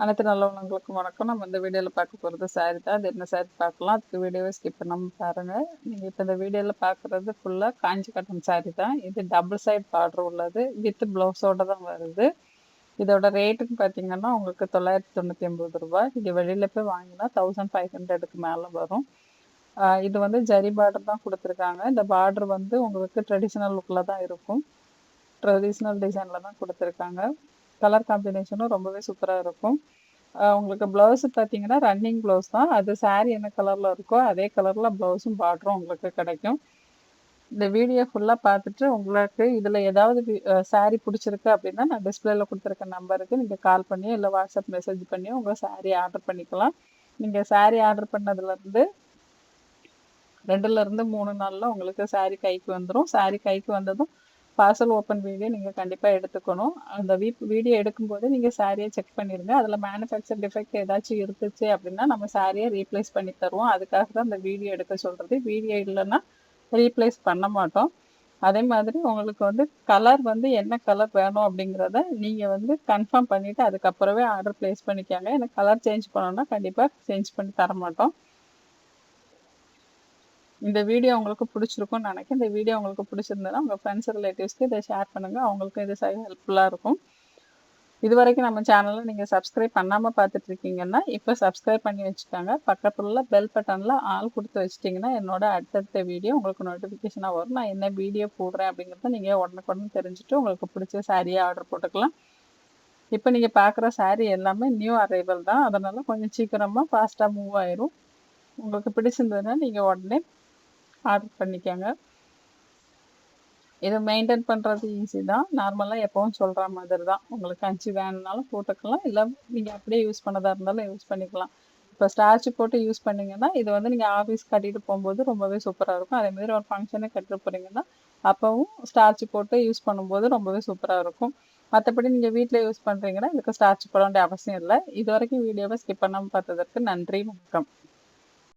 அனைத்து நல்லவங்களுக்கும் வணக்கம். நம்ம இந்த வீடியோவில் பார்க்க போகிறது சாரி தான். அது என்ன சாரி பார்க்கலாம். அதுக்கு வீடியோவை ஸ்கிப் பண்ணாமல் பாருங்கள் நீங்கள் இப்போ இந்த வீடியோவில் பார்க்குறது ஃபுல்லாக காஞ்சி காட்டன் சாரி தான். இது டபுள் சைட் பார்டர் உள்ளது. வித் ப்ளவுஸோடு தான் வருது. இதோட ரேட்டுன்னு பார்த்தீங்கன்னா உங்களுக்கு தொள்ளாயிரத்தி தொண்ணூற்றி ஒம்பது ரூபாய். இது வெளியில் போய் வாங்கினா தௌசண்ட் ஃபைவ் ஹண்ட்ரடுக்கு மேலே வரும். இது வந்து ஜரி பார்டர் தான் கொடுத்துருக்காங்க. இந்த பார்டர் வந்து உங்களுக்கு ட்ரெடிஷ்னல் லுக்கில் தான் இருக்கும். ட்ரெடிஷ்னல் டிசைனில் தான் கொடுத்துருக்காங்க. கலர் காம்பினேஷனும் ரொம்பவே சூப்பராக இருக்கும். உங்களுக்கு ப்ளவுஸு பார்த்தீங்கன்னா ரன்னிங் ப்ளவுஸ் தான். அது சாரீ என்ன கலரில் இருக்கோ அதே கலரில் ப்ளவுஸும் பார்டரும் உங்களுக்கு கிடைக்கும். இந்த வீடியோ ஃபுல்லாக பார்த்துட்டு உங்களுக்கு இதில் ஏதாவது சாரீ பிடிச்சிருக்கு அப்படின்னா நான் டிஸ்பிளேல கொடுத்துருக்க நம்பருக்கு நீங்கள் கால் பண்ணி இல்லை வாட்ஸ்அப் மெசேஜ் பண்ணி உங்கள் சாரீ ஆர்டர் பண்ணிக்கலாம். நீங்கள் சாரீ ஆர்டர் பண்ணதுலேருந்து ரெண்டுலேருந்து மூணு நாளில் உங்களுக்கு சாரீ கைக்கு வந்துடும் சாரீ கைக்கு வந்ததும் பார்சல் ஓப்பன் வீடியோ நீங்கள் கண்டிப்பாக எடுத்துக்கணும். அந்த வீ வீடியோ எடுக்கும்போது நீங்கள் சாரியை செக் பண்ணிடுங்க அதில் மேனுஃபேக்சர் டிஃபெக்ட் ஏதாச்சும் இருந்துச்சு அப்படின்னா நம்ம சாரியை ரீப்ளேஸ் பண்ணி தருவோம். அதுக்காக தான் அந்த வீடியோ எடுக்க சொல்கிறது வீடியோ இல்லைன்னா ரீப்ளேஸ் பண்ண மாட்டோம். அதே மாதிரி உங்களுக்கு வந்து கலர் வந்து என்ன கலர் வேணும் அப்படிங்கிறத நீங்கள் வந்து கன்ஃபார்ம் பண்ணிவிட்டு அதுக்கப்புறமே ஆர்டர் ப்ளேஸ் பண்ணிக்காங்க. எனக்கு கலர் சேஞ்ச் பண்ணோன்னா கண்டிப்பாக சேஞ்ச் பண்ணி தர மாட்டோம். இந்த வீடியோ உங்களுக்கு பிடிச்சிருக்கும்னு நினைக்கிறேன். இந்த வீடியோ உங்களுக்கு பிடிச்சிருந்ததுன்னா உங்கள் ஃப்ரெண்ட்ஸ் ரிலேட்டிவ்ஸ்க்கு இதை ஷேர் பண்ணுங்கள் அவங்களுக்கும் இது ஹெல்ப்ஃபுல்லாக இருக்கும். இது வரைக்கும் நம்ம சேனலில் நீங்கள் சப்ஸ்கிரைப் பண்ணாமல் பார்த்துட்ருக்கீங்கன்னா இப்போ சப்ஸ்கிரைப் பண்ணி வச்சுக்கோங்க. பக்கத்தில் உள்ள பெல் பட்டனில் ஆள் கொடுத்து வச்சிட்டிங்கன்னா என்னோட அடுத்தடுத்த வீடியோ உங்களுக்கு நோட்டிஃபிகேஷனாக வரும். நான் என்ன வீடியோ போடுறேன் அப்படிங்கிறத நீங்கள் உடனுக்குடன் தெரிஞ்சுட்டு உங்களுக்கு பிடிச்ச சாரியாக ஆர்டர் போட்டுக்கலாம். இப்போ நீங்கள் பார்க்குற சாரீ எல்லாமே நியூ அரைவல் தான். அதனால் கொஞ்சம் சீக்கிரமாக ஃபாஸ்ட்டாக மூவ் ஆயிரும். உங்களுக்கு பிடிச்சிருந்ததுன்னா நீங்கள் உடனே ஆர்டர் பண்ணிக்கோங்க. இதை மெயின்டைன் பண்ணுறது ஈஸி தான். நார்மலாக எப்போவும் சொல்கிற மாதிரி தான். உங்களுக்கு அஞ்சு வேணுனாலும் போட்டுக்கலாம். இல்லை நீங்கள் அப்படியே யூஸ் பண்ணதாக இருந்தாலும் யூஸ் பண்ணிக்கலாம். இப்போ ஸ்டார்ச் போட்டு யூஸ் பண்ணிங்கன்னா இது வந்து நீங்கள் ஆஃபீஸ் கட்டிட்டு போகும்போது ரொம்பவே சூப்பராக இருக்கும். அதேமாதிரி ஒரு ஃபங்க்ஷனே கட்டிட்டு போகிறீங்கன்னா அப்போவும் ஸ்டார்ச் போட்டு யூஸ் பண்ணும்போது ரொம்பவே சூப்பராக இருக்கும். மற்றபடி நீங்கள் வீட்டில் யூஸ் பண்ணுறீங்கன்னா இதுக்கு ஸ்டார்ச் போட வேண்டிய அவசியம் இல்லை. இது வரைக்கும் வீடியோவை ஸ்கிப் பண்ணாமல் பார்த்ததற்கு நன்றி வணக்கம்.